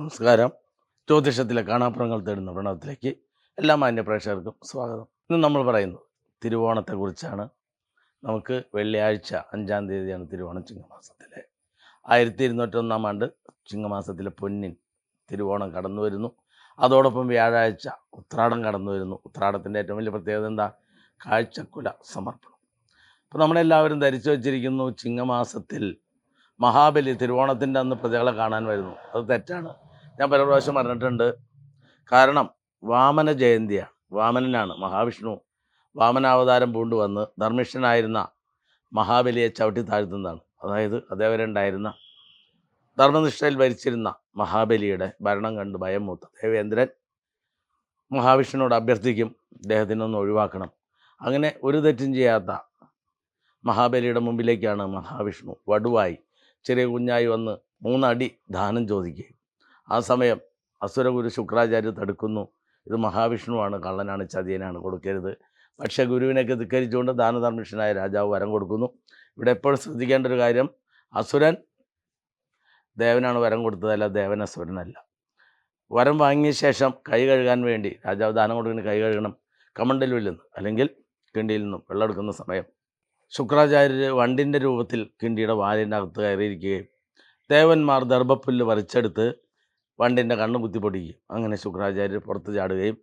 നമസ്കാരം. ജ്യോതിഷത്തിലെ കാണാപ്പുറങ്ങൾ തേടുന്ന പ്രണവത്തിലേക്ക് എല്ലാ മാന്യ പ്രേക്ഷകർക്കും സ്വാഗതം. ഇന്ന് നമ്മൾ പറയുന്നത് തിരുവോണത്തെക്കുറിച്ചാണ്. നമുക്ക് വെള്ളിയാഴ്ച അഞ്ചാം തീയതിയാണ് തിരുവോണം ചിങ്ങമാസത്തിലെ. ആയിരത്തി ഇരുന്നൂറ്റൊന്നാം ആണ്ട് ചിങ്ങമാസത്തിലെ പൊന്നിൻ തിരുവോണം കടന്നു വരുന്നു അതോടൊപ്പം വ്യാഴാഴ്ച ഉത്രാടം കടന്നു വരുന്നു ഉത്രാടത്തിന്റെ ഏറ്റവും വലിയ പ്രത്യേകത എന്താ? കാഴ്ചക്കുല സമർപ്പണം. അപ്പോൾ നമ്മളെല്ലാവരും ധരിച്ചു വച്ചിരിക്കുന്നു ചിങ്ങമാസത്തിൽ മഹാബലി തിരുവോണത്തിന്റെ അന്ന് പ്രജകളെ കാണാൻ വരുന്നു. അത് തെറ്റാണ്. ഞാൻ പല പ്രാവശ്യം പറഞ്ഞിട്ടുണ്ട് കാരണം വാമന ജയന്തിയാണ്. വാമനനാണ് മഹാവിഷ്ണു. വാമനാവതാരം പൂണ്ടു വന്ന് ധർമ്മിഷ്ഠനായിരുന്ന മഹാബലിയെ ചവിട്ടി താഴ്ത്തുന്നതാണ്. അതായത് അതേവരെ ഉണ്ടായിരുന്ന ധർമ്മനിഷ്ഠയിൽ ഭരിച്ചിരുന്ന മഹാബലിയുടെ ഭരണം കണ്ട് ഭയം മൂത്ത ദേവേന്ദ്രൻ മഹാവിഷ്ണുവിനോട് അഭ്യർത്ഥിക്കും ഇദ്ദേഹത്തിനൊന്ന് ഒഴിവാക്കണം. അങ്ങനെ ഒരു തെറ്റും ചെയ്യാത്ത മഹാബലിയുടെ മുമ്പിലേക്കാണ് മഹാവിഷ്ണു വടുവായി ചെറിയ കുഞ്ഞായി വന്ന് മൂന്നടി ദാനം ചോദിക്കുകയും ആ സമയം അസുരഗുരു ശുക്രാചാര്യ തടുക്കുന്നു. ഇത് മഹാവിഷ്ണുവാണ് കള്ളനാണ് ചതിയനാണ് കൊടുക്കരുത്. പക്ഷേ ഗുരുവിനൊക്കെ ധിക്കരിച്ചുകൊണ്ട് ദാനധർമ്മിഷ്ഠനായ രാജാവ് വരം കൊടുക്കുന്നു. ഇവിടെ എപ്പോഴും ശ്രദ്ധിക്കേണ്ട ഒരു കാര്യം അസുരൻ ദേവനാണ് വരം കൊടുത്തതല്ല ദേവൻ അസുരനല്ല. വരം വാങ്ങിയ ശേഷം കൈ കഴുകാൻ വേണ്ടി രാജാവ് ദാനം കൊടുക്കുന്ന കൈ കഴുകണം കമണ്ടലുവിൽ നിന്ന് അല്ലെങ്കിൽ കിണ്ടിയിൽ നിന്നും വെള്ളം എടുക്കുന്ന സമയം. ശുക്രാചാര്യർ വണ്ടിന്റെ രൂപത്തിൽ കിണ്ടിയുടെ വാലിന്റെ അകത്ത് കയറിയിരിക്കുകയും ദേവന്മാർ ദർഭപ്പുല്ല് പറിച്ചെടുത്ത് വണ്ടിന്റെ കണ്ണ് കുത്തിപ്പൊടിക്കുകയും അങ്ങനെ ശുക്രാചാര്യർ പുറത്ത് ചാടുകയും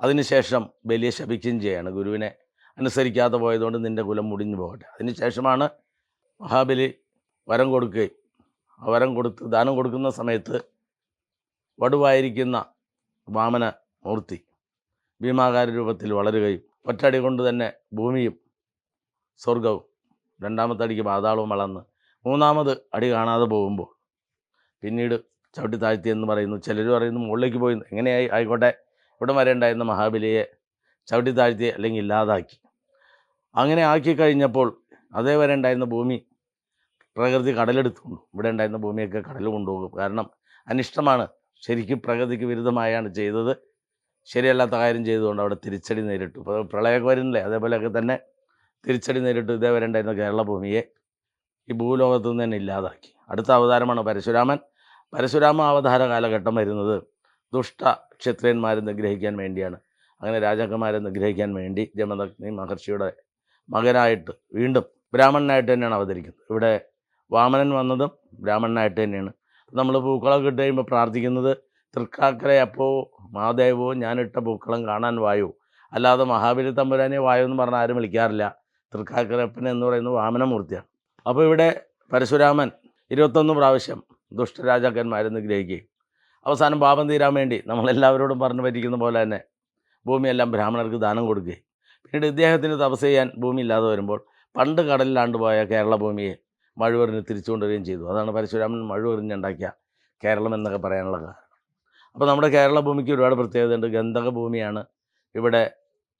അതിനുശേഷം ബലിയെ ശപിക്കുകയും ചെയ്യാണ്. ഗുരുവിനെ അനുസരിക്കാതെ പോയതുകൊണ്ട് നിന്റെ കുലം മുടിഞ്ഞു പോകട്ടെ. അതിനുശേഷമാണ് മഹാബലി വരം കൊടുക്കുകയും ആ വരം കൊടുത്ത് ദാനം കൊടുക്കുന്ന സമയത്ത് വടുവായിരിക്കുന്ന വാമന മൂർത്തി ഭീമാകാര രൂപത്തിൽ വളരുകയും ഒറ്റടി കൊണ്ട് തന്നെ ഭൂമിയും സ്വർഗവും രണ്ടാമത്തെ അടിക്ക് പാതാളവും വളർന്ന് മൂന്നാമത് അടി കാണാതെ പോകുമ്പോൾ പിന്നീട് ചവിട്ടി താഴ്ത്തി എന്ന് പറയുന്നു. ചിലർ പറയുന്നു മുകളിലേക്ക് പോയി. എങ്ങനെയായി? ആയിക്കോട്ടെ. ഇവിടം വരെ ഉണ്ടായിരുന്ന മഹാബലിയെ ചവിട്ടി താഴ്ത്തി അല്ലെങ്കിൽ ഇല്ലാതാക്കി. അങ്ങനെ ആക്കി കഴിഞ്ഞപ്പോൾ അതേ വരെ ഉണ്ടായിരുന്ന ഭൂമി പ്രകൃതി കടലെടുത്തുകൊണ്ടു ഇവിടെ ഉണ്ടായിരുന്ന ഭൂമിയൊക്കെ കടൽ കൊണ്ടുപോകും. കാരണം അനിഷ്ടമാണ്. ശരിക്കും പ്രകൃതിക്ക് വിരുദ്ധമായാണ് ചെയ്തത്. ശരിയല്ലാത്ത കാര്യം ചെയ്തുകൊണ്ട് അവിടെ തിരിച്ചടി നേരിട്ടു. ഇപ്പോൾ പ്രളയമൊക്കെ വരുന്നില്ലേ? അതേപോലെയൊക്കെ തന്നെ തിരിച്ചടി നേരിട്ട് ഇതേവരെ ഉണ്ടായിരുന്ന കേരള ഭൂമിയെ ഈ ഭൂലോകത്തു നിന്ന് തന്നെ ഇല്ലാതാക്കി. അടുത്ത അവതാരമാണ് പരശുരാമൻ. പരശുരാമ അവതാര കാലഘട്ടം വരുന്നത് ദുഷ്ട ക്ഷത്രിയന്മാരെ നിഗ്രഹിക്കാൻ വേണ്ടിയാണ്. അങ്ങനെ രാജാക്കന്മാരെ നിഗ്രഹിക്കാൻ വേണ്ടി ജമദഗ്നി മഹർഷിയുടെ മകനായിട്ട് വീണ്ടും ബ്രാഹ്മണനായിട്ട് തന്നെയാണ് അവതരിക്കുന്നത്. ഇവിടെ വാമനൻ വന്നതും ബ്രാഹ്മണനായിട്ട് തന്നെയാണ്. നമ്മൾ പൂക്കളമൊക്കെ ഇട്ട് കഴിയുമ്പോൾ പ്രാർത്ഥിക്കുന്നത് തൃക്കാക്കര അപ്പോ മാദേവോ ഞാനിട്ട പൂക്കളം കാണാൻ വായു? അല്ലാതെ മഹാബലി തമ്പുരാനെ വായു എന്ന് പറഞ്ഞാൽ ആരും വിളിക്കാറില്ല. തൃക്കാക്കരപ്പൻ എന്ന് പറയുന്നത് വാമനമൂർത്തിയാണ്. അപ്പോൾ ഇവിടെ പരശുരാമൻ ഇരുപത്തൊന്ന് പ്രാവശ്യം ദുഷ്ടരാജാക്കന്മാരെ ഗ്രഹിക്കുകയും അവസാനം പാപം തീരാൻ വേണ്ടി നമ്മളെല്ലാവരോടും പറഞ്ഞു പറ്റിക്കുന്ന പോലെ തന്നെ ഭൂമിയെല്ലാം ബ്രാഹ്മണർക്ക് ദാനം കൊടുക്കുകയും പിന്നീട് ഇദ്ദേഹത്തിന് തപസ് ചെയ്യാൻ ഭൂമി ഇല്ലാതെ വരുമ്പോൾ പണ്ട് കടലിലാണ്ട് പോയ കേരള ഭൂമിയെ മഴുവറിന് തിരിച്ചു കൊണ്ടുവരികയും ചെയ്തു. അതാണ് പരശുരാമൻ മഴുവറിഞ്ഞുണ്ടാക്കിയ കേരളം എന്നൊക്കെ പറയാനുള്ള കാരണം. അപ്പോൾ നമ്മുടെ കേരള ഭൂമിക്ക് ഒരുപാട് പ്രത്യേകതയുണ്ട് ഗന്ധക ഭൂമിയാണ് ഇവിടെ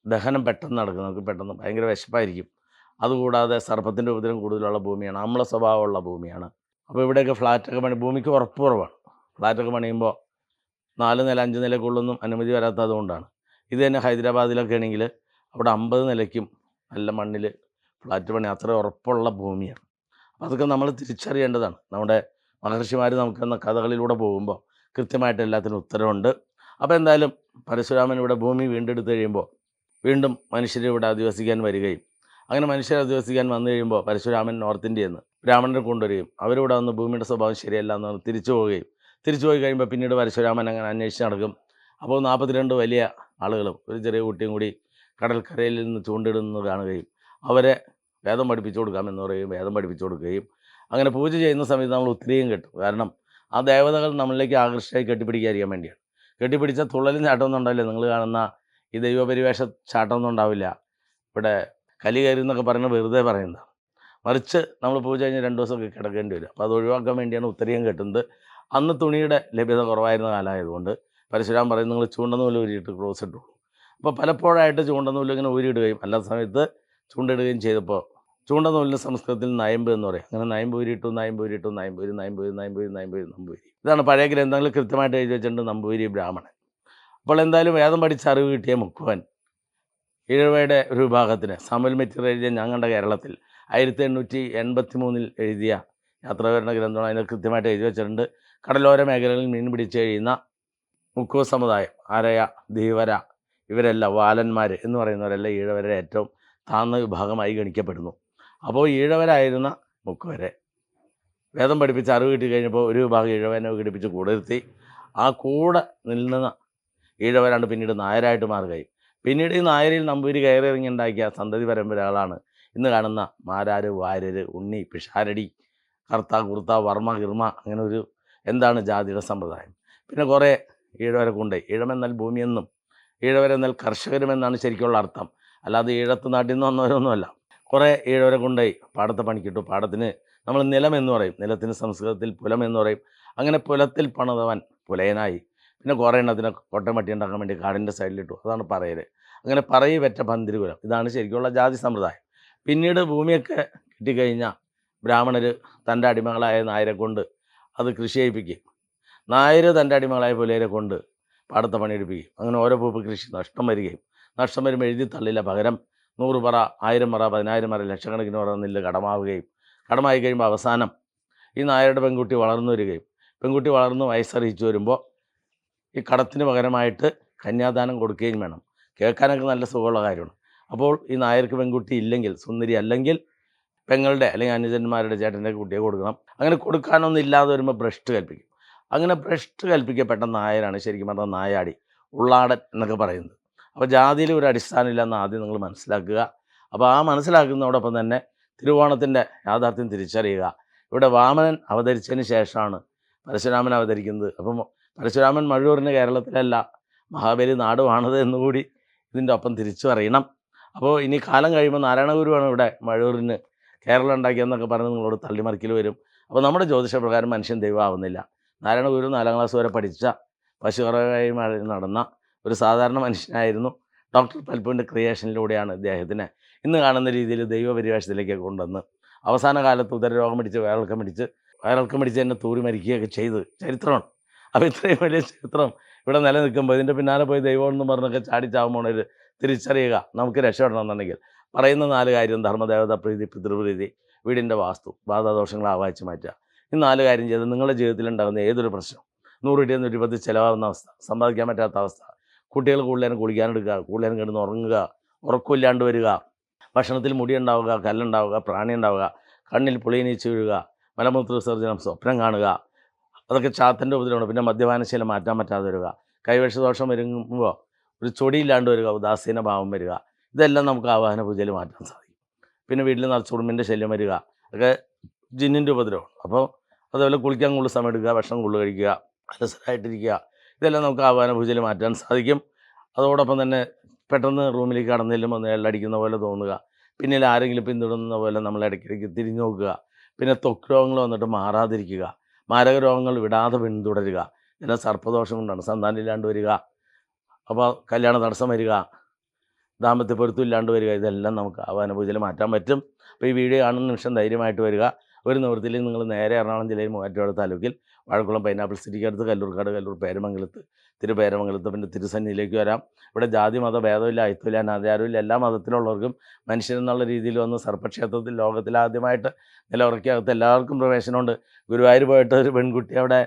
ദഹനം പെട്ടെന്ന് നടക്കും നമുക്ക് പെട്ടെന്ന് ഭയങ്കര വിശപ്പായിരിക്കും. അതുകൂടാതെ സർപ്പത്തിന്റെ ഉപദ്രവം കൂടുതലുള്ള ഭൂമിയാണ്. അമ്ല സ്വഭാവമുള്ള ഭൂമിയാണ്. അപ്പോൾ ഇവിടെയൊക്കെ ഫ്ലാറ്റൊക്കെ പണി ഭൂമിക്ക് ഉറപ്പ് കുറവാണ്. ഫ്ലാറ്റൊക്കെ പണിയുമ്പോൾ നാല് നില അഞ്ച് നിലക്കുള്ളൊന്നും അനുമതി വരാത്തത് കൊണ്ടാണ്. ഇത് തന്നെ ഹൈദരാബാദിലൊക്കെ ആണെങ്കിൽ അവിടെ അമ്പത് നിലയ്ക്കും നല്ല മണ്ണിൽ ഫ്ലാറ്റ് പണി അത്ര ഉറപ്പുള്ള ഭൂമിയാണ്. അപ്പോൾ അതൊക്കെ നമ്മൾ തിരിച്ചറിയേണ്ടതാണ്. നമ്മുടെ മഹർഷിമാർ നമുക്ക് എന്ന കഥകളിലൂടെ പോകുമ്പോൾ കൃത്യമായിട്ട് എല്ലാത്തിനും ഉത്തരവുണ്ട്. അപ്പോൾ എന്തായാലും പരശുരാമൻ ഇവിടെ ഭൂമി വീണ്ടെടുത്ത് കഴിയുമ്പോൾ വീണ്ടും മനുഷ്യർ ഇവിടെ അധിവസിക്കാൻ വരികയും അങ്ങനെ മനുഷ്യർ അധിവസിക്കാൻ വന്നു കഴിയുമ്പോൾ പരശുരാമൻ നോർത്ത് ഇന്ത്യയിൽ നിന്ന് ബ്രാഹ്മണരെ കൊണ്ടുവരികയും അവരിവിടെ വന്ന് ഭൂമിയുടെ സ്വഭാവം ശരിയല്ല എന്ന് പറഞ്ഞ് തിരിച്ചു പോവുകയും തിരിച്ചു പോയി കഴിയുമ്പോൾ പിന്നീട് പരശുരാമൻ അങ്ങനെ അന്വേഷിച്ച് നടക്കും. അപ്പോൾ നാൽപ്പത്തിരണ്ട് വലിയ ആളുകളും ഒരു ചെറിയ കുട്ടിയും കൂടി കടൽക്കരയിൽ നിന്ന് ചൂണ്ടിടുന്നത് കാണുകയും അവരെ വേദം പഠിപ്പിച്ചു കൊടുക്കാമെന്ന് പറയുകയും വേദം പഠിപ്പിച്ചു കൊടുക്കുകയും അങ്ങനെ പൂജ ചെയ്യുന്ന സമയത്ത് നമ്മൾ ഒത്തിരിയും കിട്ടും. കാരണം ആ ദേവതകൾ നമ്മളിലേക്ക് ആകർഷകമായി കെട്ടിപ്പിടിക്കാതിരിക്കാൻ വേണ്ടിയാണ്. കെട്ടിപ്പിടിച്ച തുള്ളലും ചാട്ടമൊന്നും ഉണ്ടാവില്ല നിങ്ങൾ കാണുന്ന ഈ ദൈവപരിവേഷ ചാട്ടമൊന്നും ഉണ്ടാവില്ല. ഇവിടെ കലി കയറി എന്നൊക്കെ പറയുന്നത് വെറുതെ പറയുന്നതാണ്. മറിച്ച് നമ്മൾ പോയി കഴിഞ്ഞ് രണ്ട് ദിവസമൊക്കെ കിടക്കേണ്ടി വരും. അപ്പോൾ അത് ഒഴിവാക്കാൻ വേണ്ടിയാണ് ഉത്തരീയം കെട്ടുന്നത്. അന്ന് തുണിയുടെ ലഭ്യത കുറവായിരുന്ന കാലമായതുകൊണ്ട് പരശുരാം പറയും നിങ്ങൾ ചൂണ്ടനൂൽ ഊരിയിട്ട് ക്രോസ് ഇട്ടുള്ളൂ അപ്പോൾ പലപ്പോഴായിട്ട് ചൂണ്ടനൂൽ ഇങ്ങനെ ഊരിയിടുകയും അല്ലാത്ത സമയത്ത് ചൂണ്ടിടുകയും ചെയ്തപ്പോൾ ചൂണ്ടെന്നൂലിന്റെ സംസ്കൃതത്തിൽ നയമ്പ് എന്ന് പറയും. അങ്ങനെ നയമ്പ് ഊരിയിട്ടു നയമ്പ് ഊരിയിട്ടു നയമ്പ് ഊരി നയമ്പ് ഊരി നയമ്പ് ഊരി നയമ്പ് ഊരി നമ്പൂരി ഇതാണ് പഴയ ഗ്രന്ഥങ്ങളിൽ കൃത്യമായിട്ട് എഴുതി വെച്ചിട്ടുണ്ട് നമ്പൂരി ബ്രാഹ്മണൻ. അപ്പോൾ എന്തായാലും വേദം പഠിച്ച അറിവ് കിട്ടിയ മുക്കുവൻ ഈഴവയുടെ ഒരു വിഭാഗത്തിന് സാമുൽ മെറ്റീരിയൽ എഴുതിയ ഞങ്ങളുടെ കേരളത്തിൽ ആയിരത്തി എണ്ണൂറ്റി എൺപത്തി മൂന്നിൽ എഴുതിയ യാത്രാവിവരണ ഗ്രന്ഥമാണ്. അതിനെ കൃത്യമായിട്ട് എഴുതി വെച്ചിട്ടുണ്ട്. കടലോര മേഖലകളിൽ മീൻ പിടിച്ച് കഴിയുന്ന മുക്കുവ സമുദായം ആരയ ധീവര ഇവരെല്ലാം വാലന്മാർ എന്ന് പറയുന്നവരെല്ലാം ഈഴവരെ ഏറ്റവും താന്ന വിഭാഗമായി ഗണിക്കപ്പെടുന്നു. അപ്പോൾ ഈഴവരായിരുന്ന മുക്കുവരെ വേദം പഠിപ്പിച്ച് അറിവ് കിട്ടി കഴിഞ്ഞപ്പോൾ ഒരു വിഭാഗം ഈഴവനെ വിഘടിപ്പിച്ച് കൂടെത്തി ആ കൂടെ നിൽക്കുന്ന ഈഴവരാണ് പിന്നീട് നായരായിട്ട് മാറുകയും. പിന്നീട് ഈ നായരിൽ നമ്പൂരി കയറിയിറങ്ങി ഉണ്ടാക്കിയ സന്തതി പരമ്പരകളാണ് ഇന്ന് കാണുന്ന മാരാര് വാര്യര് ഉണ്ണി പിഷാരടി കർത്ത കുർത്ത വർമ്മ കിർമ്മ അങ്ങനെ ഒരു എന്താണ് ജാതിയുടെ സമ്പ്രദായം? പിന്നെ കുറേ ഈഴവരെ കൊണ്ട് ഈഴമെന്നാൽ ഭൂമിയെന്നും ഈഴവരെന്നാൽ കർഷകരുമെന്നാണ് ശരിക്കുള്ള അർത്ഥം. അല്ലാതെ ഈഴത്ത് നാട്ടിൽ നിന്ന് വന്നവരൊന്നുമല്ല. കുറേ ഈഴവരെ കൊണ്ടുപോയി പാടത്തെ പണിക്കിട്ടു. പാടത്തിന് നമ്മൾ നിലം എന്ന് പറയും. നിലത്തിന് സംസ്കൃതത്തിൽ പുലം എന്ന് പറയും. അങ്ങനെ പുലത്തിൽ പണിതവൻ പുലയനായി. പിന്നെ കുറേ എണ്ണത്തിനെ കൊട്ടമട്ടി ഉണ്ടാക്കാൻ വേണ്ടി കാടിന്റെ സൈഡിലിട്ടു. അതാണ് പറയൽ അങ്ങനെ പറയി വെറ്റ പന്തിരുകുലം ഇതാണ് ശരിക്കുള്ള ജാതി സമ്പ്രദായം. പിന്നീട് ഭൂമിയൊക്കെ കിട്ടിക്കഴിഞ്ഞാൽ ബ്രാഹ്മണർ തന്റെ അടിമകളായ നായരെ കൊണ്ട് അത് കൃഷി ചെയ്യിപ്പിക്കും. നായർ തന്റെ അടിമകളായ പുലയരെ കൊണ്ട് പാടത്തെ പണിയെടുപ്പിക്കും. അങ്ങനെ ഓരോ പൂപ്പ് കൃഷി നഷ്ടം വരികയും നഷ്ടം വരുമ്പോൾ എഴുതി തള്ളില്ല. പകരം നൂറ് പറ ആയിരം പറ പതിനായിരം പറ ലക്ഷക്കണക്കിന് പറ നെല്ല് കടമാവുകയും കടമായി കഴിയുമ്പോൾ അവസാനം ഈ നായരുടെ പെൺകുട്ടി വളർന്നു വരികയും പെൺകുട്ടി വളർന്ന് വയസ്സറിയിച്ചു വരുമ്പോൾ ഈ കടത്തിന് പകരമായിട്ട് കന്യാദാനം കൊടുക്കുകയും വേണം. കേൾക്കാനൊക്കെ നല്ല സുഖമുള്ള കാര്യമാണ്. അപ്പോൾ ഈ നായർക്ക് പെൺകുട്ടി ഇല്ലെങ്കിൽ സുന്ദരി അല്ലെങ്കിൽ പെങ്ങളുടെ അല്ലെങ്കിൽ അനുജന്മാരുടെ ചേട്ടന്റെ കുട്ടിയെ കൊടുക്കണം. അങ്ങനെ കൊടുക്കാനൊന്നും ഇല്ലാതെ വരുമ്പോൾ ഭ്രഷ്ട് കൽപ്പിക്കും. അങ്ങനെ ഭ്രഷ്ട് കൽപ്പിക്കപ്പെട്ട നായരാണ് ശരിക്കും പറഞ്ഞാൽ നായാടി ഉള്ളാടൻ എന്നൊക്കെ പറയുന്നത്. അപ്പോൾ ജാതിയിൽ ഒരു അടിസ്ഥാനമില്ലെന്ന് ആദ്യം നിങ്ങൾ മനസ്സിലാക്കുക. അപ്പോൾ ആ മനസ്സിലാക്കുന്നതോടൊപ്പം തന്നെ തിരുവോണത്തിന്റെ യാഥാർത്ഥ്യം തിരിച്ചറിയുക. ഇവിടെ വാമനൻ അവതരിച്ചതിന് ശേഷമാണ് പരശുരാമൻ അവതരിക്കുന്നത്. അപ്പം പരശുരാമൻ മഴൂറിന് കേരളത്തിലല്ല മഹാബലി നാടുവാണത് എന്നുകൂടി ഇതിന്റെ ഒപ്പം തിരിച്ചു അറിയണം. അപ്പോൾ ഇനി കാലം കഴിയുമ്പോൾ നാരായണ ഗുരുവാണ് ഇവിടെ മഴൂറിന് കേരളം ഉണ്ടാക്കിയെന്നൊക്കെ പറഞ്ഞ് നിങ്ങളോട് തള്ളിമറിക്കൽ വരും. അപ്പോൾ നമ്മുടെ ജ്യോതിഷപ്രകാരം മനുഷ്യൻ ദൈവമാവുന്നില്ല നാരായണഗുരു നാലാം ക്ലാസ് വരെ പഠിച്ച പശുകറവായി നടന്ന ഒരു സാധാരണ മനുഷ്യനായിരുന്നു. ഡോക്ടർ പൽപ്പുവിന്റെ ക്രിയേഷനിലൂടെയാണ് ഇദ്ദേഹത്തിനെ ഇന്ന് കാണുന്ന രീതിയിൽ ദൈവപരിവേഷത്തിലേക്ക് കൊണ്ടുവന്ന് അവസാന കാലത്ത് ഉദരരോഗം പിടിച്ച് വയറിളക്കം പിടിച്ച് വയറിളക്കം പിടിച്ച് തന്നെ തൂറി മരിക്കുകയൊക്കെ ചെയ്ത് ചരിത്രമാണ്. അപ്പോൾ ഇത്രയും വലിയ ചരിത്രം ഇവിടെ നിലനിൽക്കുമ്പോൾ ഇതിന്റെ പിന്നാലെ പോയി ദൈവം എന്ന് പറഞ്ഞൊക്കെ ചാടിച്ചാവുമ്പോൾ ഒരു തിരിച്ചറിയുക. നമുക്ക് രക്ഷപ്പെടണമെന്നുണ്ടെങ്കിൽ പറയുന്ന നാല് കാര്യം ധർമ്മദേവത പ്രീതി പിതൃപ്രീതി വീടിന്റെ വാസ്തു ബാധാദോഷങ്ങൾ ആവാഹിച്ച് മാറ്റുക. ഈ നാല് കാര്യം ചെയ്ത് നിങ്ങളുടെ ജീവിതത്തിൽ ഉണ്ടാകുന്ന ഏതൊരു പ്രശ്നം നൂറ് രൂപ നൂറ്റി ചിലവാകുന്ന അവസ്ഥ സമ്പാദിക്കാൻ പറ്റാത്ത അവസ്ഥ കുട്ടികൾ കൂടുതലും കുളിക്കാനെടുക്കുക കൂടുതലും കിടന്ന് ഉറങ്ങുക ഉറക്കമില്ലാണ്ട് വരിക ഭക്ഷണത്തിൽ മുടി ഉണ്ടാവുക കല്ലുണ്ടാവുക പ്രാണി ഉണ്ടാവുക കണ്ണിൽ പുളിയനീച്ച് വീഴുക മലമൂത്ര വിസർജനം സ്വപ്നം കാണുക അതൊക്കെ ചാത്തന്റെ ഉപദ്രവമാണ്. പിന്നെ മദ്യപാനശീലം മാറ്റാൻ പറ്റാതെ വരിക. കൈവശദോഷം വരുമ്പോൾ ഒരു ചൊടിയില്ലാണ്ട് വരിക ഉദാസീന ഭാവം വരിക. ഇതെല്ലാം നമുക്ക് ആവാഹന പൂജയിൽ മാറ്റാൻ സാധിക്കും. പിന്നെ വീട്ടിൽ നിറച്ച് ഉറുമ്പിന്റെ ശല്യം വരിക. ഒക്കെ ജിന്നിന്റെ ഉപദ്രവമാണ്. അപ്പോൾ അതേപോലെ കുളിക്കാൻ കൂടുതൽ സമയം എടുക്കുക ഭക്ഷണം കൂടുതൽ കഴിക്കുക അലസരായിട്ടിരിക്കുക ഇതെല്ലാം നമുക്ക് ആവാഹന പൂജയിൽ മാറ്റാൻ സാധിക്കും. അതോടൊപ്പം തന്നെ പെട്ടെന്ന് റൂമിലേക്ക് കടന്നില്ലും ഒന്ന് എള്ളടിക്കുന്ന പോലെ തോന്നുക. പിന്നിൽ ആരെങ്കിലും പിന്തുടരുന്ന പോലെ നമ്മൾ ഇടയ്ക്കിടയ്ക്ക് തിരിഞ്ഞു നോക്കുക. പിന്നെ ത്വക്ക് രോഗങ്ങൾ വന്നിട്ട് മാറാതിരിക്കുക. മാരക രോഗങ്ങൾ വിടാതെ പിന്തുടരുക. ഇതെല്ലാം സർപ്പദോഷം കൊണ്ടാണ്. സന്താനം ഇല്ലാണ്ട് വരിക. അപ്പോൾ കല്യാണ തടസ്സം വരിക ദാമ്പത്യ പൊരുത്തം ഇല്ലാണ്ട് വരിക ഇതെല്ലാം നമുക്ക് ആവാന പൂജയിൽ മാറ്റാൻ പറ്റും. അപ്പോൾ ഈ വീഡിയോ കാണുന്ന നിമിഷം ധൈര്യമായിട്ട് വരിക. ഒരു നിവൃത്തിയിൽ നിങ്ങൾ നേരെ എറണാകുളം ജില്ലയിൽ മൂവാറ്റുപുഴ താലൂക്കിൽ വാഴക്കുളം പൈനാപ്പിൾ സിറ്റിക്ക് അടുത്ത് കല്ലൂർക്കാട് കല്ലൂർ പേരമംഗലത്ത് തിരുപേരമംഗലത്ത് പിന്നെ തിരുസന്നിയിലേക്ക് വരാം. ഇവിടെ ജാതി മത ഭേദമില്ല അയത്വമില്ല അനാചാരമില്ല എല്ലാ മതത്തിലുള്ളവർക്കും മനുഷ്യരെന്നുള്ള രീതിയിൽ വന്ന് സർപ്പക്ഷേത്രത്തിൽ ലോകത്തിലാദ്യമായിട്ട് നിലവിറക്കിയകത്ത് എല്ലാവർക്കും പ്രവേശനമുണ്ട്. ഗുരുവായൂർ പോയിട്ട് ഒരു പെൺകുട്ടി അവിടെ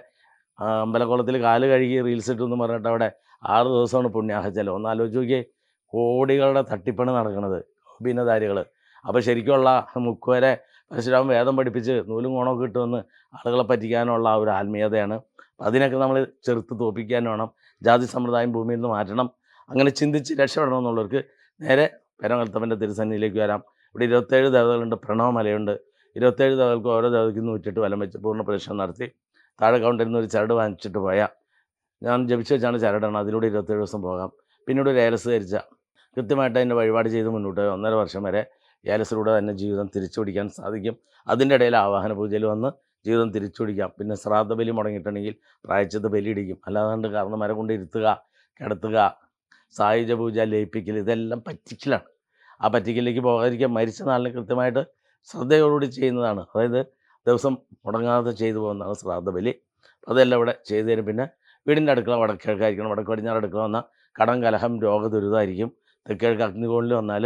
അമ്പലക്കുളത്തിൽ കാൽ കഴുകി റീൽസ് ഇട്ടു എന്ന് പറഞ്ഞിട്ട് അവിടെ ആറ് ദിവസമാണ് പുണ്യാഹച്ചലം ഒന്ന് നോക്കിയേ കോടികളുടെ തട്ടിപ്പണി നടക്കുന്നത് ഭിന്നധാരികൾ അപ്പോൾ ശരിക്കുള്ള മുക്കുവരെ പരശുരാമൻ വേദം പഠിപ്പിച്ച് നൂലും കോണമൊക്കെ കിട്ടുമെന്ന് ആളുകളെ പറ്റിക്കാനുള്ള ഒരു ആത്മീയതയാണ്. അതിനൊക്കെ നമ്മൾ ചെറുത്ത് തോപ്പിക്കാൻ വേണം ജാതി സമ്പ്രദായം ഭൂമിയിൽ നിന്ന് മാറ്റണം അങ്ങനെ ചിന്തിച്ച് രക്ഷപ്പെടണം എന്നുള്ളവർക്ക് നേരെ പെരമൽത്തപ്പന്റെ തിരുസന്നിയിലേക്ക് വരാം. ഇവിടെ ഇരുപത്തേഴ് ദേവതകളുണ്ട് പ്രണവമലയുണ്ട്. ഇരുപത്തേഴ് ദേവതകൾക്ക് ഓരോ ദേവതയ്ക്ക് നൂറ്റിട്ട് വലം വെച്ച് പൂർണ പ്രദക്ഷിണം നടത്തി. താഴെ കൗണ്ടറിൽ നിന്ന് ഒരു ചരട് വാങ്ങിച്ചിട്ട് പോയാൽ ഞാൻ ജപിച്ച് വെച്ചാണ് ചരടാണ്. അതിലൂടെ ഇരുപത്തേഴ് ദിവസം പോകാം. പിന്നീട് ഒരു ഏലസ് ധരിച്ച. കൃത്യമായിട്ട് അതിന്റെ വഴിപാട് ചെയ്ത് മുന്നോട്ട് ഒന്നര വർഷം വരെ ഏലസിലൂടെ തന്നെ ജീവിതം തിരിച്ചു പിടിക്കാൻ സാധിക്കും. അതിന്റെ ഇടയിൽ ആവാഹന പൂജയിൽ വന്ന് ജീവിതം തിരിച്ചു പിടിക്കാം. പിന്നെ ശ്രാദ്ധ ബലി മുടങ്ങിയിട്ടുണ്ടെങ്കിൽ പ്രായച്ചത് ബലിയിടിക്കും. അല്ലാതെ കാരണം മരം കൊണ്ട് ഇരുത്തുക കിടത്തുക സായുജ പൂജ ലയിപ്പിക്കൽ ഇതെല്ലാം പറ്റിക്കലാണ്. ആ പറ്റിക്കലിലേക്ക് പോകാതിരിക്കാൻ മരിച്ച നാളിന് കൃത്യമായിട്ട് ശ്രദ്ധയോടുകൂടി ചെയ്യുന്നതാണ്. അതായത് ദിവസം മുടങ്ങാതെ ചെയ്തു പോകുന്നതാണ് ശ്രാദ്ധ ബലി. അതെല്ലാം ഇവിടെ ചെയ്തു തരും. പിന്നെ വീടിന്റെ അടുക്കള വടക്കിഴക്കായിരിക്കണം വടക്ക് പടിഞ്ഞാറ് അടുക്കള വന്നാൽ കടം കലഹം രോഗ രോഗദുരിതമായിരിക്കും തെക്കിഴക്ക് അഗ്നികോണിൽ വന്നാൽ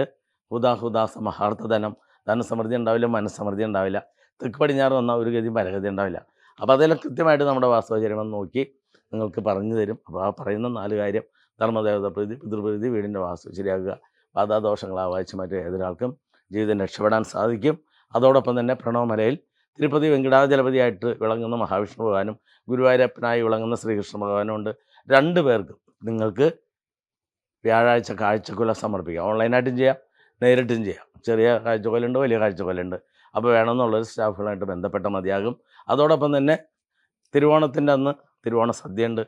ഹുദാ ഹുദാസ മഹാർത്ഥധനം ധനസമൃദ്ധി ഉണ്ടാവില്ല മനസ്സമൃദ്ധി ഉണ്ടാവില്ല. തെക്ക് പടിഞ്ഞാറ് വന്നാൽ ഒരു ഗതി പരഗതി ഉണ്ടാവില്ല. അപ്പോൾ അതെല്ലാം കൃത്യമായിട്ട് നമ്മുടെ വാസ്തവചര്യം നോക്കി നിങ്ങൾക്ക് പറഞ്ഞു തരും. അപ്പോൾ ആ പറയുന്ന നാല് കാര്യം ധർമ്മദേവത പ്രീതി പിതൃപ്രീതി വീടിന്റെ വാസ്തു ശരിയാക്കുക ബാധാദോഷങ്ങൾ മറ്റു ഏതൊരാൾക്കും ജീവിതം രക്ഷപ്പെടാൻ സാധിക്കും. അതോടൊപ്പം തന്നെ പ്രണവമലയിൽ തിരുപ്പതി വെങ്കടാചലപതിയായിട്ട് വിളങ്ങുന്ന മഹാവിഷ്ണു ഭഗവാനും ഗുരുവായൂരപ്പനായി വിളങ്ങുന്ന ശ്രീകൃഷ്ണ ഭഗവാനും ഉണ്ട് രണ്ട് പേർക്കും നിങ്ങൾക്ക് വ്യാഴാഴ്ച കാഴ്ചക്കൊല സമർപ്പിക്കാം. ഓൺലൈനായിട്ടും ചെയ്യാം നേരിട്ടും ചെയ്യാം. ചെറിയ കാഴ്ചക്കൊലുണ്ട് വലിയ കാഴ്ചക്കൊലുണ്ട് അപ്പോൾ വേണമെന്നുള്ളൊരു സ്റ്റാഫുകളായിട്ട് ബന്ധപ്പെട്ട മതിയാകും. അതോടൊപ്പം തന്നെ തിരുവോണത്തിന്റെ അന്ന് തിരുവോണ സദ്യ ഉണ്ട്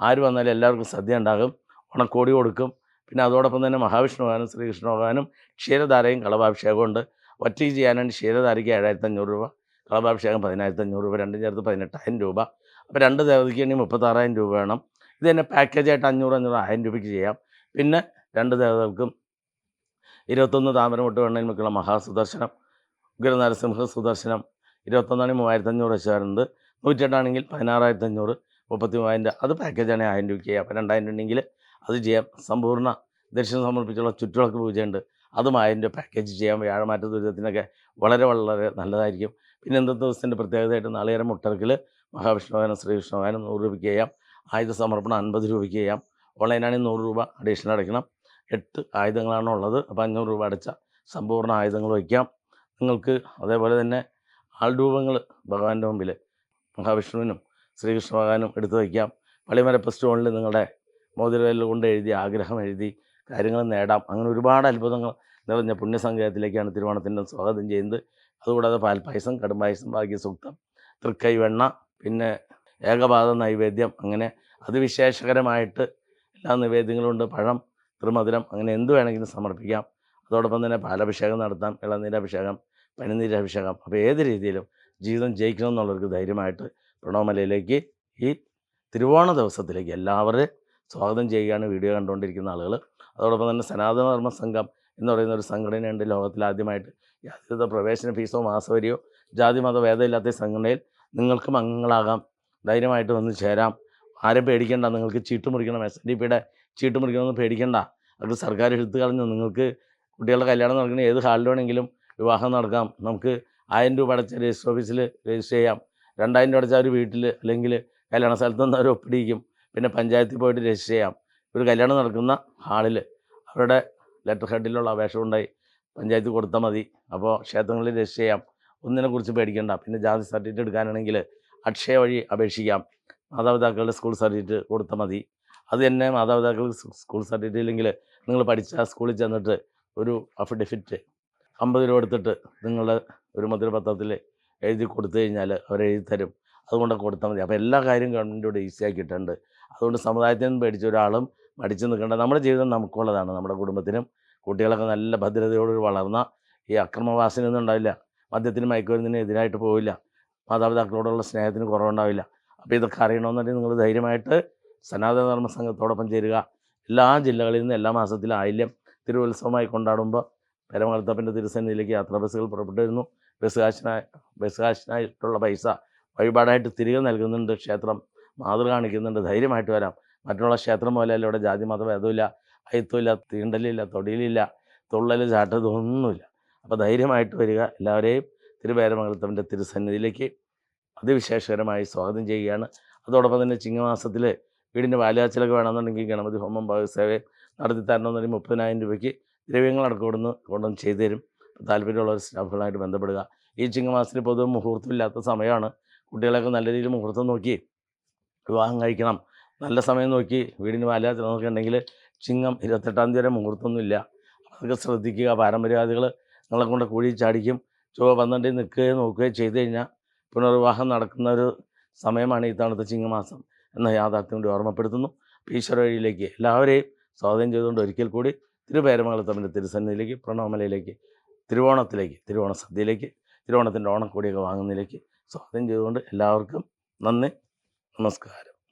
ആര് വന്നാലും എല്ലാവർക്കും സദ്യ ഉണ്ടാകും. ഓണക്കോടി കൊടുക്കും. പിന്നെ അതോടൊപ്പം തന്നെ മഹാവിഷ്ണു ഭഗവാനും ശ്രീകൃഷ്ണ ഭഗവാനും ക്ഷീരധാരയും കളഭാഭിഷേകമുണ്ട് ഒറ്റയ്ക്ക് ചെയ്യാനാണ് ക്ഷീരധാരയ്ക്ക് ഏഴായിരത്തി അഞ്ഞൂറ് രൂപ കളഭാഭിഷേകം പതിനായിരത്തി അഞ്ഞൂറ് രൂപ രണ്ടും ചേർത്ത് പതിനെട്ടായിരം രൂപ. അപ്പോൾ രണ്ട് ദേവതയ്ക്ക് വേണ്ടി മുപ്പത്താറായിരം രൂപ വേണം. ഇത് തന്നെ പാക്കേജായിട്ട് അഞ്ഞൂറ് അഞ്ഞൂറ് ആയിരം രൂപയ്ക്ക് ചെയ്യാം. പിന്നെ രണ്ട് ദേവതകൾക്കും ഇരുപത്തൊന്ന് താമരമുട്ട് വെണ്ണയിൽ മക്കളുടെ മഹാസുദർശനം ഉഗ്രനരസിംഹ സുദർശനം ഇരുപത്തൊന്നാണെങ്കിൽ മൂവായിരത്തി അഞ്ഞൂറ് വരുന്നത് നൂറ്റെട്ടാണെങ്കിൽ പതിനാറായിരത്തി അഞ്ഞൂറ് മുപ്പത്തി മൂവായിരം രൂപ. അത് പാക്കേജാണെങ്കിൽ ആയിരം രൂപയ്ക്ക് ചെയ്യാം. അപ്പോൾ രണ്ടായിരം ഉണ്ടെങ്കിൽ അത് ചെയ്യാം. സമ്പൂർണ ദക്ഷിണ സമർപ്പിച്ചുള്ള ചുറ്റുവിളക്ക് പൂജയുണ്ട്. അതും ആയിരം രൂപ പാക്കേജ് ചെയ്യാം. വ്യാഴമാറ്റ ദുരിതത്തിനൊക്കെ വളരെ വളരെ നല്ലതായിരിക്കും. പിന്നെ ഇന്നത്തെ ദിവസത്തിന്റെ പ്രത്യേകതയായിട്ട് നാളികേരം മുട്ടർക്കിൽ മഹാവിഷ്ണുവാനും ശ്രീകൃഷ്ണവാനും നൂറ് രൂപയ്ക്ക് ചെയ്യാം. ആയുധ സമർപ്പണം അൻപത് രൂപയ്ക്ക് ചെയ്യാം. ഓൺലൈനാണെങ്കിൽ നൂറ് രൂപ അഡീഷണൽ അടയ്ക്കണം. എട്ട് ആയുധങ്ങളാണ് ഉള്ളത്. അപ്പോൾ അഞ്ഞൂറ് രൂപ അടച്ച സമ്പൂർണ ആയുധങ്ങൾ വയ്ക്കാം. നിങ്ങൾക്ക് അതേപോലെ തന്നെ ആൾരൂപങ്ങൾ ഭഗവാന്റെ മുമ്പിൽ മഹാവിഷ്ണുവിനും ശ്രീകൃഷ്ണ ഭഗവാനും എടുത്തു വയ്ക്കാം. പള്ളിമരപ്പ് സ്റ്റോണിൽ നിങ്ങളുടെ മോതിരവേലിൽ കൊണ്ട് എഴുതി ആഗ്രഹം എഴുതി കാര്യങ്ങൾ നേടാം. അങ്ങനെ ഒരുപാട് അത്ഭുതങ്ങൾ നിറഞ്ഞ പുണ്യസങ്കേതത്തിലേക്കാണ് തിരുവോണത്തിന്റെ സ്വാഗതം ചെയ്യുന്നത്. അതുകൂടാതെ പാൽപ്പായസം കടുംപായസം ഭാഗ്യസൂക്തം തൃക്കൈ വെണ്ണ പിന്നെ ഏകപാത നൈവേദ്യം അങ്ങനെ അതിവിശേഷകരമായിട്ട് എല്ലാ നിവേദ്യങ്ങളുണ്ട്. പഴം ത്രിമധുരം അങ്ങനെ എന്ത് വേണമെങ്കിലും സമർപ്പിക്കാം. അതോടൊപ്പം തന്നെ പാലഭിഷേകം നടത്താം ഇളനീരഭിഷേകം പനിനീരഭിഷേകം. അപ്പോൾ ഏത് രീതിയിലും ജീവിതം ജയിക്കണം എന്നുള്ളവർക്ക് ധൈര്യമായിട്ട് പ്രണവമലയിലേക്ക് ഈ തിരുവോണ ദിവസത്തിലേക്ക് എല്ലാവരെയും സ്വാഗതം ചെയ്യുകയാണ് വീഡിയോ കണ്ടുകൊണ്ടിരിക്കുന്ന ആളുകൾ. അതോടൊപ്പം തന്നെ സനാതനധർമ്മ സംഘം എന്ന് പറയുന്ന ഒരു സംഘടനയുണ്ട് ലോകത്തിൽ ആദ്യമായിട്ട്. യാതൊരു പ്രവേശന ഫീസോ മാസവരിയോ ജാതി മത ഭേദമില്ലാത്ത സംഘടനയിൽ നിങ്ങൾക്കും അംഗങ്ങളാകാം. ധൈര്യമായിട്ട് വന്ന് ചേരാം. ആരും പേടിക്കേണ്ട നിങ്ങൾക്ക് ചീട്ട് മുറിക്കണം എസ് എൻ ഡി പിയുടെ ചീട്ട് മുറിക്കണമെന്ന് പേടിക്കേണ്ട. അത് സർക്കാർ എടുത്തു കളഞ്ഞു നിങ്ങൾക്ക് കുട്ടികളുടെ കല്യാണം നടക്കുന്ന ഏത് ഹാളിൽ വേണമെങ്കിലും വിവാഹം നടക്കാം. നമുക്ക് ആയിരം രൂപ അടച്ച രജിസ്റ്റർ ഓഫീസിൽ രജിസ്റ്റർ ചെയ്യാം. രണ്ടായിരം രൂപ അടച്ച ഒരു വീട്ടിൽ അല്ലെങ്കിൽ കല്യാണ സ്ഥലത്ത് നിന്ന് അവർ ഒപ്പിടിക്കും. പിന്നെ പഞ്ചായത്തിൽ പോയിട്ട് രജിസ്റ്റർ ചെയ്യാം. ഒരു കല്യാണം നടക്കുന്ന ഹാളിൽ അവരുടെ ലെറ്റർ ഹെഡിലുള്ള അപേക്ഷ കൊണ്ടായി പഞ്ചായത്ത് കൊടുത്താൽ മതി. അപ്പോൾ ക്ഷേത്രങ്ങളിൽ രജിസ്റ്റർ ചെയ്യാം. ഒന്നിനെക്കുറിച്ച് പേടിക്കേണ്ട. പിന്നെ ജാതി സർട്ടിഫിക്കറ്റ് എടുക്കാനാണെങ്കിൽ അക്ഷയ വഴി അപേക്ഷിക്കാം. മാതാപിതാക്കളുടെ സ്കൂൾ സർട്ടിഫിക്കറ്റ് കൊടുത്താൽ മതി. അത് തന്നെ മാതാപിതാക്കൾക്ക് സ്കൂൾ സർട്ടിഫിക്കറ്റ് ഇല്ലെങ്കിൽ നിങ്ങൾ പഠിച്ച സ്കൂളിൽ ചെന്നിട്ട് ഒരു അഫിഡവിറ്റ് അമ്പത് രൂപ എടുത്തിട്ട് നിങ്ങളുടെ ഒരു മധുരപത്രത്തിൽ എഴുതി കൊടുത്തു കഴിഞ്ഞാൽ അവർ എഴുതി തരും. അതുകൊണ്ട് കൊടുത്താൽ മതി. അപ്പോൾ എല്ലാ കാര്യവും ഗവൺമെന്റ് ഇവിടെ ഈസി അതുകൊണ്ട് സമുദായത്തിൽ നിന്ന് പേടിച്ച ഒരാളും മടിച്ചു നിൽക്കേണ്ട നമ്മുടെ ജീവിതം നമുക്കുള്ളതാണ്. നമ്മുടെ കുടുംബത്തിനും കുട്ടികളൊക്കെ നല്ല ഭദ്രതയോട് വളർന്ന ഈ അക്രമവാസനയൊന്നും ഉണ്ടാവില്ല. മദ്യത്തിനും മയക്കുമരുന്നിനും എതിരായിട്ട് പോവില്ല. മാതാപിതാക്കളോടുള്ള സ്നേഹത്തിന് കുറവുണ്ടാവില്ല. അപ്പോൾ ഇതൊക്കെ അറിയണമെന്നുണ്ടെങ്കിൽ നിങ്ങൾ ധൈര്യമായിട്ട് സനാതന ധർമ്മ സംഘത്തോടൊപ്പം ചേരുക. എല്ലാ ജില്ലകളിൽ നിന്നും എല്ലാ മാസത്തിലും ആയില്യം തിരുവുത്സവമായി കൊണ്ടാടുമ്പോൾ പരമകർത്തപ്പന്റെ തിരുസന്നിധിയിലേക്ക് യാത്രാ ബസ്സുകൾ പുറപ്പെട്ടു വരുന്നു. ബസ് കാശിനായി ബസ് കാശിനായിട്ടുള്ള പൈസ വഴിപാടായിട്ട് തിരികെ നൽകുന്നുണ്ട് ക്ഷേത്രം. മാതൃ കാണിക്കുന്നുണ്ട്. ധൈര്യമായിട്ട് വരാം. മറ്റുള്ള ക്ഷേത്രം പോലെയല്ല ഇവിടെ ജാതി മത ഭേദമില്ല അയത്വമില്ല തീണ്ടലില്ല തൊടിയിലില്ല തുള്ളൽ ചാട്ടം ഇതൊന്നുമില്ല. അപ്പോൾ ധൈര്യമായിട്ട് വരിക എല്ലാവരെയും തിരുവേരമംഗലത്തവന്റെ തിരുസന്നിധിയിലേക്ക് അതിവിശേഷകരമായി സ്വാഗതം ചെയ്യുകയാണ്. അതോടൊപ്പം തന്നെ ചിങ്ങമാസത്തിൽ വീടിന്റെ വാലാച്ചിലൊക്കെ വേണമെന്നുണ്ടെങ്കിൽ ഗണപതി ഹോമം ഭഗവത്സേവ നടത്തി തരണമെന്നുണ്ടെങ്കിൽ മുപ്പതിനായിരം രൂപയ്ക്ക് ദ്രവ്യങ്ങളടക്കം ഇവിടുന്ന് കൊണ്ടുവന്ന് ചെയ്തു തരും. താല്പര്യമുള്ളവർ സ്റ്റാഫുകളായിട്ട് ബന്ധപ്പെടുക. ഈ ചിങ്ങമാസത്തിൽ പൊതുവെ മുഹൂർത്തമില്ലാത്ത സമയമാണ്. കുട്ടികളെയൊക്കെ നല്ല രീതിയിൽ മുഹൂർത്തം നോക്കി വിവാഹം കഴിക്കണം. നല്ല സമയം നോക്കി വീടിന് വാലാച്ചില നോക്കിയിട്ടുണ്ടെങ്കിൽ ചിങ്ങം ഇരുപത്തെട്ടാം തീയതി വരെ മുഹൂർത്തമൊന്നുമില്ല. അതൊക്കെ ശ്രദ്ധിക്കുക. പാരമ്പര്യാദികൾ നിങ്ങളെ കൊണ്ട് കൂടി ചാടിക്കും. ചുവ പന്ത്രണ്ടിൽ നിൽക്കുകയോ നോക്കുകയോ ചെയ്തു കഴിഞ്ഞാൽ പുനർവിവാഹം നടക്കുന്ന ഒരു സമയമാണ് ഈ തണുത്ത ചിങ്ങമാസം എന്ന യാഥാർത്ഥ്യം കൂടി ഓർമ്മപ്പെടുത്തുന്നു. ഈശ്വര വഴിയിലേക്ക് എല്ലാവരെയും സ്വാഗതം ചെയ്തുകൊണ്ട് ഒരിക്കൽ കൂടി തിരുപേരമംഗലത്തമ്മിന്റെ തിരുസന്നിധിയിലേക്ക് പ്രണവമലയിലേക്ക് തിരുവോണത്തിലേക്ക് തിരുവോണ സദ്യയിലേക്ക് തിരുവോണത്തിന്റെ ഓണക്കോടിയൊക്കെ വാങ്ങുന്നതിലേക്ക് സ്വാഗതം ചെയ്തുകൊണ്ട് എല്ലാവർക്കും നന്ദി. നമസ്കാരം.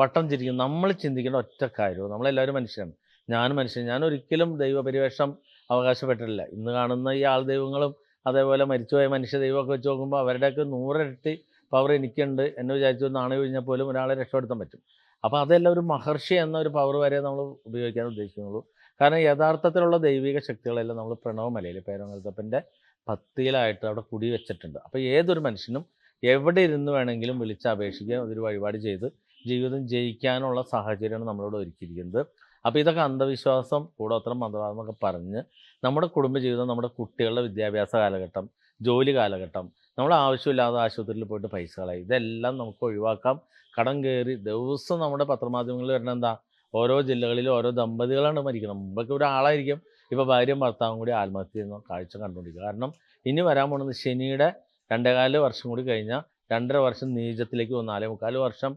വട്ടം ചിരിക്കും. നമ്മൾ ചിന്തിക്കേണ്ട ഒറ്റ കാര്യവും നമ്മളെല്ലാവരും മനുഷ്യരാണ്. ഞാനും മനുഷ്യൻ. ഞാൻ ഒരിക്കലും ദൈവപരിവേഷം അവകാശപ്പെട്ടിട്ടില്ല. ഇന്ന് കാണുന്ന ഈ ആൾ ദൈവങ്ങളും അതേപോലെ മരിച്ചുപോയ മനുഷ്യ ദൈവമൊക്കെ വെച്ച് നോക്കുമ്പോൾ അവരുടെയൊക്കെ നൂറിരട്ടി പവർ എനിക്കുണ്ട്. എന്നെ വിചാരിച്ചു നാണയം കഴിഞ്ഞാൽ പോലും ഒരാളെ രക്ഷപ്പെടുത്താൻ പറ്റും. അപ്പോൾ അതെല്ലാം ഒരു മഹർഷി എന്ന ഒരു പവർ വരെ നമ്മൾ ഉപയോഗിക്കാൻ ഉദ്ദേശിക്കുന്നുള്ളൂ. കാരണം യഥാർത്ഥത്തിലുള്ള ദൈവിക ശക്തികളെല്ലാം നമ്മൾ പ്രണവമലയിൽ പേരങ്ങൾത്തപ്പന്റെ പത്തിയിലായിട്ട് അവിടെ കുടി വെച്ചിട്ടുണ്ട് അപ്പോൾ ഏതൊരു മനുഷ്യനും എവിടെ ഇരുന്ന് വേണമെങ്കിലും വിളിച്ച് അപേക്ഷിക്കുക അതൊരു വഴിപാട് ചെയ്ത് ജീവിതം ജയിക്കാനുള്ള സാഹചര്യമാണ് നമ്മളോട് ഒരുക്കിയിരിക്കുന്നത്. അപ്പോൾ ഇതൊക്കെ അന്ധവിശ്വാസം കൂടോത്രം മന്ത്രവാദം എന്നൊക്കെ പറഞ്ഞ് നമ്മുടെ കുടുംബജീവിതം നമ്മുടെ കുട്ടികളുടെ വിദ്യാഭ്യാസ കാലഘട്ടം ജോലി കാലഘട്ടം നമ്മൾ ആവശ്യമില്ലാതെ ആശുപത്രിയിൽ പോയിട്ട് പൈസ കളയും ഇതെല്ലാം നമുക്ക് ഒഴിവാക്കാം. കടം കയറി ദിവസം നമ്മുടെ പത്രമാധ്യമങ്ങളിൽ വരുന്ന എന്താ? ഓരോ ജില്ലകളിലും ഓരോ ദമ്പതികളാണ് മരിക്കുന്നത്. മുമ്പൊക്കെ ഒരാളായിരിക്കും. ഇപ്പോൾ ഭാര്യയും ഭർത്താവും കൂടി ആത്മഹത്യ ചെയ്യുന്ന കാഴ്ച കണ്ടുകൊണ്ടിരിക്കുക. കാരണം ഇനി വരാൻ പോകുന്നത് ശനിയുടെ രണ്ടേകാൽ വർഷം കൂടി കഴിഞ്ഞാൽ രണ്ടര വർഷം നീചത്തിലേക്ക് പോകും നാലേ വർഷം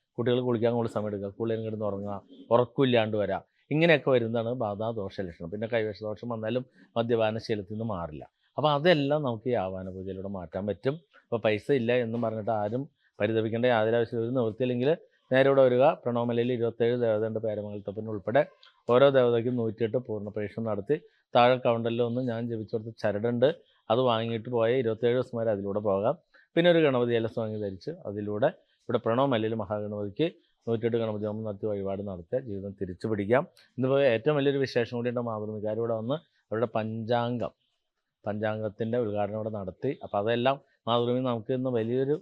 കുട്ടികൾ കുളിക്കാൻ കൂടുതൽ സമയം എടുക്കുക കുളിയും കിടന്ന് ഉറങ്ങുക. ഉറക്കമില്ലാണ്ട് വരാം. ഇങ്ങനെയൊക്കെ വരുന്നതാണ് ബാധാദോഷ ലക്ഷണം പിന്നെ കൈവശ ദോഷം വന്നാലും മദ്യപാന ശീലത്തിൽ നിന്ന് മാറില്ല. അപ്പോൾ അതെല്ലാം നമുക്ക് ഈ ആവാന പൂജയിലൂടെ മാറ്റാൻ പറ്റും. അപ്പോൾ പൈസ ഇല്ല എന്ന് പറഞ്ഞിട്ട് ആരും പരിതപിക്കേണ്ട യാതൊരു ആവശ്യമില്ല. ഒരു നിവൃത്തിയില്ലെങ്കിൽ നേരെ ഇവിടെ വരിക. പ്രണവമലയിൽ ഇരുപത്തേഴ് ദേവതയുടെ പേരമംഗലത്തപ്പിന് ഉൾപ്പെടെ ഓരോ ദേവതയ്ക്കും നൂറ്റിയെട്ട് പൂർണ പരീക്ഷണം നടത്തി. താഴെ കൗണ്ടറിൽ ഒന്ന് ഞാൻ ജപിച്ചു കൊടുത്ത ചരടുണ്ട്. അത് വാങ്ങിയിട്ട് പോയ ഇരുപത്തേഴ് ദിവസം വരെ അതിലൂടെ പോകാം. പിന്നെ ഒരു ഗണപതി എലസ് വാങ്ങി ധരിച്ച് അതിലൂടെ ഇവിടെ പ്രണവമലയിൽ മഹാഗണപതിക്ക് നൂറ്റെട്ട് ഗണപതി ഹോമം നടത്തി വഴിപാട് നടത്തുക ജീവിതം തിരിച്ചു പിടിക്കാം. ഇന്നിപ്പോൾ ഏറ്റവും വലിയൊരു വിശേഷം കൂടിയുണ്ട് മാതൃമിക്കാർ ഇവിടെ വന്ന് അവരുടെ പഞ്ചാംഗം പഞ്ചാംഗത്തിന്റെ ഉദ്ഘാടനം ഇവിടെ നടത്തി. അപ്പോൾ അതെല്ലാം മാതൃഭൂമി നമുക്ക് ഇന്ന് വലിയൊരു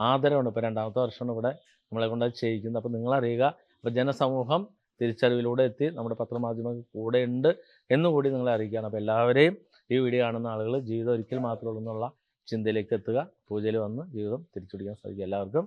ആദരവുണ്ട്. ഇപ്പോൾ രണ്ടാമത്തെ വർഷമാണ് ഇവിടെ നമ്മളെ കൊണ്ട് അത് ചെയ്യിക്കുന്നത്. അപ്പോൾ നിങ്ങളറിയുക അപ്പോൾ ജനസമൂഹം തിരിച്ചറിവിലൂടെ എത്തി നമ്മുടെ പത്രമാധ്യമങ്ങൾ കൂടെ ഉണ്ട് എന്നുകൂടി നിങ്ങളെ അറിയിക്കുകയാണ്. അപ്പോൾ എല്ലാവരെയും ഈ വീഡിയോ കാണുന്ന ആളുകൾ ജീവിതം ഒരിക്കൽ മാത്രമേ ഉള്ളൂ എന്നുള്ള ചിന്തയിലേക്ക് എത്തുക. പൂജയിൽ വന്ന് ജീവിതം തിരിച്ചുപിടിക്കാൻ സാധിക്കും എല്ലാവർക്കും